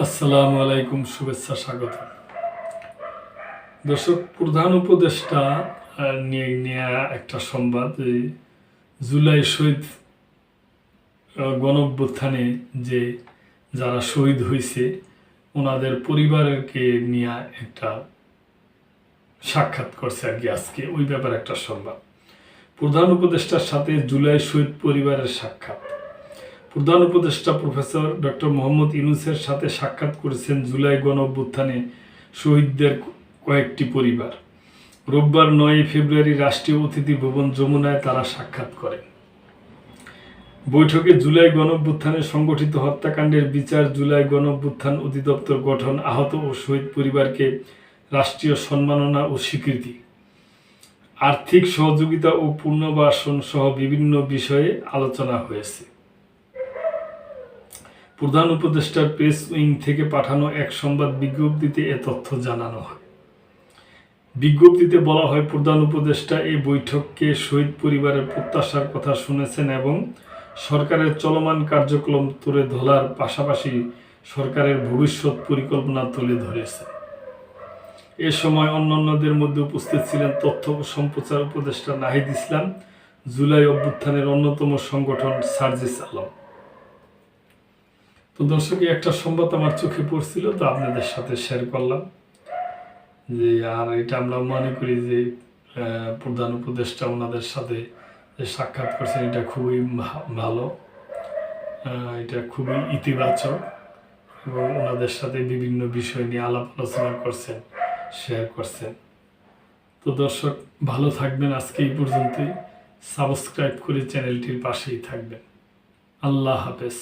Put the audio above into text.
আসসালামু আলাইকুম শুভেচ্ছা স্বাগত। দর্শক প্রধান উপদেষ্টা নিয়ে নেয়া একটা সংবাদ জুলাই শহীদ আহ, গণঅভ্যুত্থানে যে যারা শহীদ হয়েছে ওনাদের পরিবারকে নিয়ে একটা সাক্ষাৎ করছে আর কি আজকে। ওই ব্যাপারে একটা সংবাদ। প্রধান উপদেষ্টার সাথে জুলাই শহীদ পরিবারের সাক্ষাৎ। প্রধান উপদেষ্টা প্রফেসর ডক্টর মোহাম্মদ ইউনুসের সাথে সাক্ষাৎ করেছেন জুলাই গণ অভ্যুত্থানে শহীদদের কয়েকটি পরিবার। রোববার নয় ফেব্রুয়ারি রাষ্ট্রীয় অতিথি ভবন যমুনায় তারা সাক্ষাৎ করেন। বৈঠকে জুলাই গণ অভ্যুত্থানে সংগঠিত হত্যাকাণ্ডের বিচার জুলাই গণ অভ্যুত্থান অধিদপ্তর গঠন, আহত ও শহীদ পরিবারকে রাষ্ট্রীয় সম্মাননা ও স্বীকৃতি। আর্থিক সহযোগিতা ও পুনর্বাসন সহ বিভিন্ন বিষয়ে আলোচনা হয়েছে। প্রধান উপদেষ্টার প্রেস উইং থেকে পাঠানো এক সংবাদ বিজ্ঞপ্তিতে এ তথ্য জানানো হয়। বিজ্ঞপ্তিতে বলা হয়, প্রধান উপদেষ্টা এই বৈঠককে শহীদ পরিবারের প্রত্যাশার কথা শুনেছেন এবং সরকারের চলমান কার্যক্রম তুলে ধরার পাশাপাশি সরকারের ভবিষ্যৎ পরিকল্পনা তুলে ধরেছে। এ সময় অন্যান্যদের মধ্যে উপস্থিত ছিলেন তথ্য সম্প্রচার উপদেষ্টা নাহিদ ইসলাম, জুলাই অভ্যুত্থানের অন্যতম সংগঠন সার্জিস আলম। তো দর্শক একটা সংবাদ আমার চোখে পড়ছিল, তো আপনাদের সাথে শেয়ার করলাম যে, আর এটা আমরা মনে করি যে প্রধান উপদেষ্টা ওনাদের সাথে যে সাক্ষাৎ করছেন, এটা খুবই ভালো। এটা খুবই ইতিবাচক এবং ওনাদের সাথে বিভিন্ন বিষয় নিয়ে আলাপ আলোচনা করছেন শেয়ার করছেন। তো দর্শক, ভালো থাকবেন আজকে এই পর্যন্তই। সাবস্ক্রাইব করে চ্যানেলটির পাশেই থাকবেন। আল্লাহ হাফেজ।